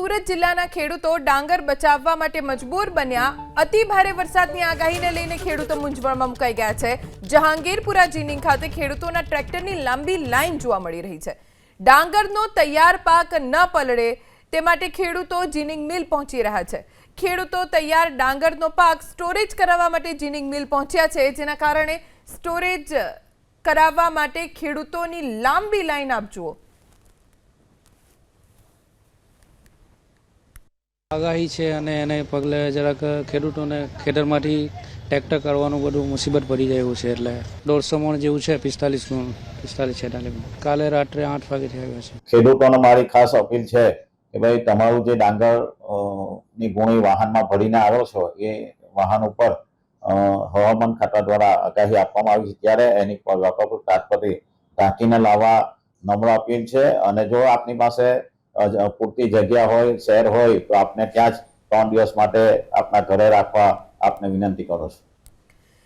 સુરત જિલ્લાના ખેડૂતો ડાંગર બચાવવા માટે મજબૂર બન્યા. અતિ ભારે વરસાદની આગાહીને લઈને ખેડૂતો મૂંઝવણમાં મુકાઈ ગયા છે. જહાંગીરપુરા જીનિંગ ખાતે ખેડૂતોના ટ્રેક્ટરની લાંબી લાઈન જોવા મળી રહી છે. ડાંગરનો તૈયાર પાક ન પલળે તે માટે ખેડૂતો જીનિંગ મિલ પહોંચી રહ્યા છે. ખેડૂતો તૈયાર ડાંગરનો પાક સ્ટોરેજ કરાવવા માટે જીનિંગ મિલ પહોંચ્યા છે, જેના કારણે સ્ટોરેજ કરાવવા માટે ખેડૂતોની લાંબી લાઈન આપ આગાહી છે અને એને પગલે જરાક ખેડૂતોને ખેતરમાંથી ટ્રેક્ટર કરવાનું બધું મુસીબત પડી જાય છે એટલે દોઢસો મણ જેવું છે, પિસ્તાલીસ મણ, પિસ્તાલીસ છેતાલીસ મણ. કાલે રાત્રે આઠ વાગેથી આવ્યા છે. ખેડૂતોને મારી ખાસ અપીલ છે કે ભાઈ તમારું જે ડાંગરની ગુણી વાહનમાં ભરીને આવ્યો છો, એ વાહન ઉપર હવામાન ખાતા દ્વારા આગાહી આપવામાં આવી છે. ત્યારે એની પર તાત્પર્ય ઢાંકીને લાવવા નમ્ર અપીલ છે અને જો આપની પાસે પૂરતી જગ્યા હોય, શહેર હોય, તો આપને ત્યાં જ ત્રણ દિવસ માટે આપના ઘરે રાખવા આપને વિનંતી કરો છું.